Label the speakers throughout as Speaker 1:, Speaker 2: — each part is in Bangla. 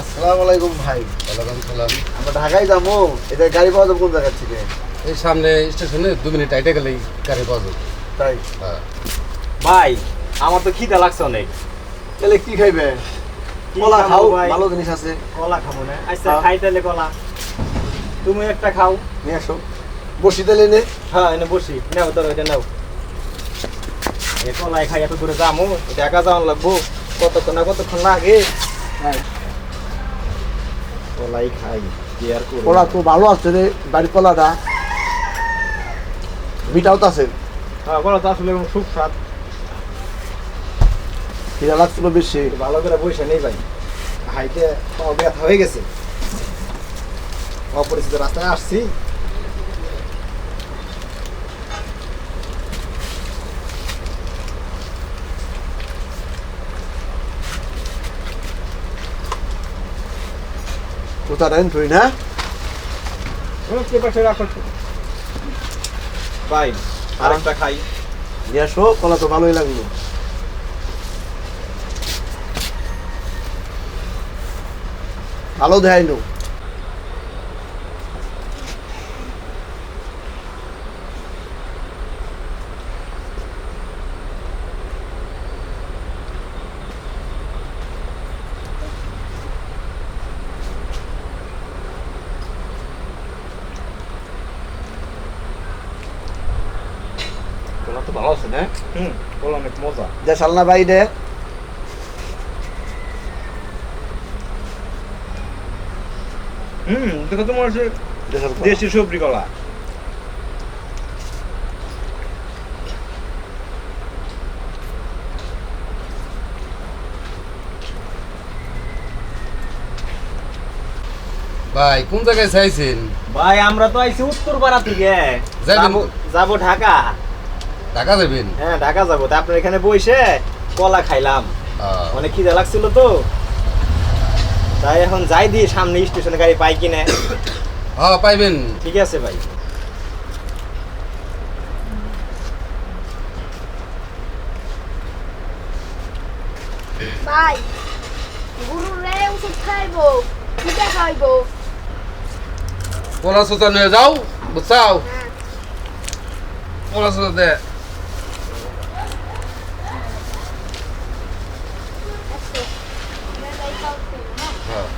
Speaker 1: আসসালামু আলাইকুম ভাই।
Speaker 2: ওয়ালাইকুম সালাম
Speaker 1: আমরা ঢাকায় যাব। এটা গাড়ি পাওয়া যাবে কোন জায়গা থেকে?
Speaker 2: এই সামনে স্টেশনে দু মিনিট আইটে গেলেই গাড়ি পাওয়া যাবে।
Speaker 1: তাই?
Speaker 2: হ্যাঁ।
Speaker 3: ভাই আমার তো খিদে লাগছে অনেক।
Speaker 1: তাহলে কি খাইবে? কলা খাও
Speaker 3: ভাই?
Speaker 1: ভালো জিনিস আছে।
Speaker 3: কলা খাব না। আচ্ছা
Speaker 1: হ্যাঁ।
Speaker 3: খাই তাহলে কলা। তুমি একটা খাও।
Speaker 1: নিয়ে আসো। বসি তাহলে নে।
Speaker 3: হ্যাঁ এনে বসি। নাও ধরো এটা নাও। এ কলাই খাই এত দূরে যাব এটা একা যাওয়ান লাগবো। কতক্ষণ না কতক্ষণ লাগে? কলাই খাই কেয়ার করব?
Speaker 1: কলা তো ভালো আছে রে বাড়ির কলাটা। মিঠাও তো আছে।
Speaker 3: হ্যাঁ কলা তো আসলে এবং সুস্বাদ
Speaker 1: খিদা লাগছিল বেশি।
Speaker 3: ভালো করে বসে নেই ভাই। হাইতে ব্যথা হয়ে গেছে। অপরিচিত রাস্তায় আসছি।
Speaker 1: কোথা দেন তুই না
Speaker 3: কে পাশে রাখো ভাই আরেকটা খাই
Speaker 1: নিয়ে আসো কলা তো ভালোই লাগল ভালো দেয়
Speaker 3: ভালো আছে না? হুম কলা অনেক মজা।
Speaker 1: যে সালনা ভাই দে।
Speaker 3: হুম দেখো তোমার হচ্ছে দেশি সবজি কলা।
Speaker 2: ভাই কোন জায়গায় চাইছেন?
Speaker 3: ভাই আমরা তো আইছি উত্তর পাড়া থেকে যাব ঢাকা।
Speaker 2: ঢাকা যাবেন?
Speaker 3: হ্যাঁ ঢাকা যাব। তা আপনার এখানে বসে কলা খাইলাম। অনেক খিদে লাগছিল তো। তাই এখন যাই দিয়ে সামনে স্টেশনে গাড়ি পাই কিনে।
Speaker 2: হ্যাঁ পাইবেন।
Speaker 3: ঠিক আছে ভাই।
Speaker 4: ভাই গুরুরে ওষুধ খাইবো পিঠা খাইবো
Speaker 2: নিয়ে যাও বুঝছাও?
Speaker 4: হ্যাঁ।
Speaker 2: দে
Speaker 4: আচ্ছা আমরা যাই খাওয়াতে না
Speaker 2: হ্যাঁ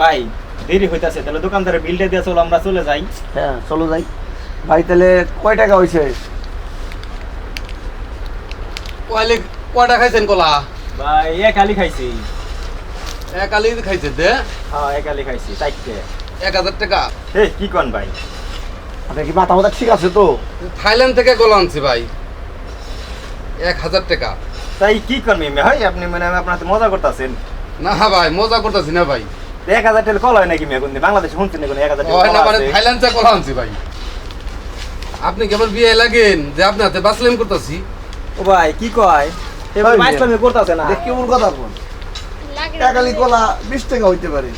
Speaker 3: ভাই দেরি হইতাছে তাহলে দোকানদারের বিলটা দিয়ে চলো আমরা চলে যাই।
Speaker 1: হ্যাঁ চলো যাই। ভাই তাহলে কয় টাকা হয়েছে
Speaker 2: কয়লে কয়টা খাইছেন কলা?
Speaker 3: ভাই এক আলি খাইছি।
Speaker 2: এক আলি খাইছে দে।
Speaker 3: হ্যাঁ এক আলি খাইছি চারটে।
Speaker 2: এক হাজার টাকা।
Speaker 3: হে কি কন ভাই?
Speaker 1: আপনার কি মাথা মাথা ঠিক আছে তো?
Speaker 2: থাইল্যান্ড থেকে কলা আনছি ভাই। এক হাজার টাকা।
Speaker 3: তাই কি করবি ভাই আপনি মানে আপনার মজা করতেছেন।
Speaker 2: না ভাই মজা করতেছি না ভাই।
Speaker 3: এক হাজার টাকা কল হয় নাকি মেয়ে কোনদিন? বাংলাদেশে শুনছেন কোনো এক হাজার টাকা
Speaker 2: না
Speaker 3: কলা
Speaker 2: মানে? থাইল্যান্ড কলা আনছি ভাই। আপনি কেমন বিয়ে লাগেন? যে আপনি হাতে বাসলেম করতেছি।
Speaker 3: ও ভাই কি কয়?
Speaker 1: ভাই,
Speaker 3: মাইসলামি করতেছে না?
Speaker 1: দেখ কেমন কথা
Speaker 4: লাগে
Speaker 1: টাকালি কলা বিশ টাকা হইতে পারে।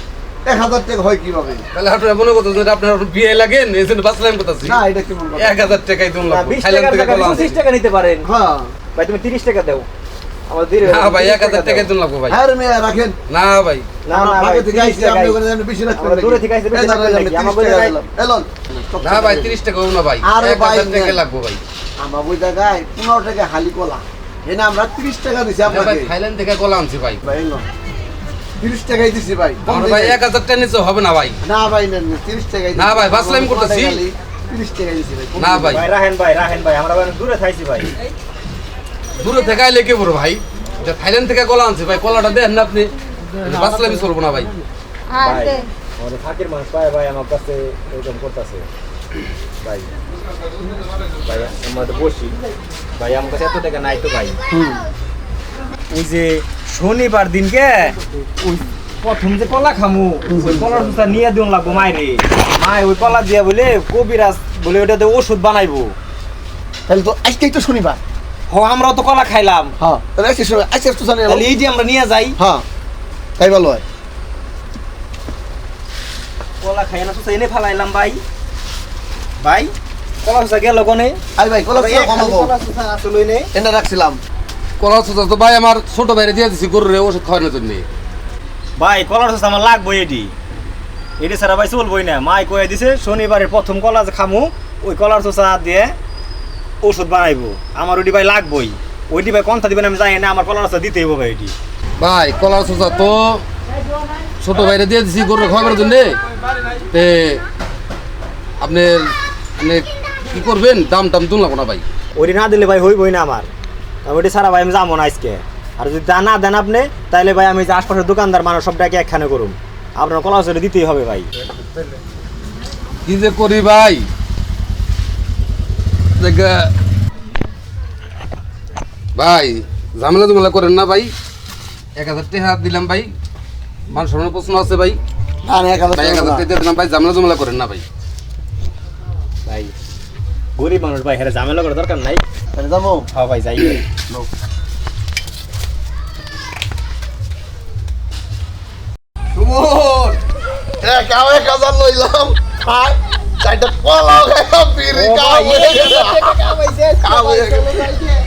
Speaker 1: এক হাজার টাকা হয় কীভাবে?
Speaker 2: তাহলে আপনার মনে করতেছেন যে আপনার বিয়ে লাগেন এই জন্য বাসলেম করতেছি?
Speaker 1: না এটা কেমন কথা?
Speaker 2: এক হাজার টাকাই দিন লাগবে
Speaker 3: বিশ
Speaker 2: থাইল্যান্ড থেকে
Speaker 3: টাকা
Speaker 2: আনছি।
Speaker 3: পঁচিশ টাকা নিতে পারেন।
Speaker 1: হ্যাঁ।
Speaker 3: ভাই তুমি তিরিশ টাকা দাও।
Speaker 2: না ভাই এক হাজার
Speaker 3: দাও।
Speaker 2: দিন লাগবে ভাই।
Speaker 1: হ্যাঁ মেয়ে রাখেন।
Speaker 2: না ভাই।
Speaker 3: না না
Speaker 1: আগে থেকে
Speaker 3: 30
Speaker 1: আপনি ওখানে যেন বেশি রাখবেন
Speaker 3: আমরা দূরে থেকে আইসি, বেশি রাখবেন
Speaker 1: আমি
Speaker 3: নাকি?
Speaker 1: 30
Speaker 3: আমার বলে
Speaker 1: এলন।
Speaker 2: না ভাই তিরিশ টাকা না ভাই। এক হাজার টাকা
Speaker 1: নেন।
Speaker 2: ভাই।
Speaker 1: আমার ওই জায়গায় পনেরো টাকা হালি কলা। এনে আমরা তিরিশ টাকা দিছি
Speaker 2: না ভাই
Speaker 1: আপনাকে।
Speaker 2: থাইল্যান্ড থেকে কলা আনছি ভাই।
Speaker 1: ভাই এলন। তিরিশ টাকাই দিছি ভাই। কম
Speaker 2: ভাই
Speaker 1: নাই।
Speaker 2: এক হাজার টাকা নিচে হবে না ভাই।
Speaker 1: না ভাই নেন, টাকাই
Speaker 2: না ভাই, বাসলামি করতেছি।
Speaker 1: তিরিশ টাকাই দিছি ভাই
Speaker 2: না ভাই।
Speaker 3: ভাই রাহেন ভাই রাহেন ভাই আমরা দূরে থাইছি ভাই।
Speaker 2: দূরে থেকে আইলে কে বড় ভাই? এটা থাইল্যান্ড থেকে কলা আনছে ভাই কলাটা দেন না আপনি। বাসলামি চলবো না ভাই।
Speaker 4: হ্যাঁ
Speaker 3: ভাই পায় আমার কাছে এরকম করতেছে। ভাই ভাই আমরা তো বসি। ভাই আমার কাছে এত টাকা নাই তো ভাই। ওই যে শনিবার দিনকে ওই প্রথম যে কলা খামু ওই কলার জুতা নিয়ে দিন লাগবো মায়েরে মায় ওই কলা দিয়া বলে কবিরাজ বলে ওটাতে ওষুধ বানাইবো।
Speaker 1: তাহলে তো আজকেই তো শনিবার।
Speaker 3: হ আমরাও তো কলা খাইলাম।
Speaker 1: হ্যাঁ তাহলে আজকে শনিবার জানি
Speaker 3: তাহলে এই যে আমরা নিয়ে যাই।
Speaker 1: হ্যাঁ তাই ভালো হয়।
Speaker 3: কলা খাই না তো এনে ফেলাইলাম ভাই। ভাই কলা সুসা গেল
Speaker 1: আই ভাই কলা কমাবো।
Speaker 3: কলা সুসা আসলে নে।
Speaker 1: এনে রাখছিলাম।
Speaker 2: কলা তো ভাই আমার ছোট ভাইরে দিয়ে দিছি গরুরে ওষুধ খাওয়ানোর জন্য।
Speaker 3: ভাই আমার লাগবো এটি। এটি ছাড়া ভাই চলবই না। মাই কয়ে দিছে শনিবারের প্রথম কলা যে খামু ওই কলার চোষা দিয়ে ওষুধ বানাইবো। আমার ওইটি ভাই লাগবই। ওইটি ভাই কন্থা দিবেন আমি জানি না আমার কলার চোষা দিতেই হবে ভাই এটি
Speaker 2: ভাই কলা সুতা তো ছোট ভাইরে দিয়ে দিছি গরুরে খাওয়ানোর জন্য। তে আপনি আপনি কি করবেন? দাম টাম দুন লাগবো না ভাই।
Speaker 3: ওইটি না দিলে ভাই হইবই না আমার। ওইটি সারা ভাই আমি যাব না আজকে। আর যদি তা না দেন আপনি তাহলে ভাই আমি যে আশপাশের দোকানদার মানুষ সবটাকে একখানে করুন আপনার কলা দিতেই হবে ভাই।
Speaker 2: কি যে করি ভাই? ভাই ঝামেলা জুমেলা করেন না ভাই। এক হাজার টাকা দিলাম ভাই। মান সম্মান প্রশ্ন আছে ভাই।
Speaker 1: এক হাজার টাকা।
Speaker 2: দিলাম ভাই ঝামেলা জুমেলা করেন না ভাই।
Speaker 3: ভাই গরিব মানুষ ভাই হ্যাঁ ঝামেলা করার দরকার নাই।
Speaker 1: তাহলে যাব?
Speaker 3: হ্যাঁ ভাই যাই।
Speaker 1: এক হাজার লইলাম। চারটা পলাও খাইয়া বিড়ি কাম হয়ে গেছে কাম হয়ে গেছে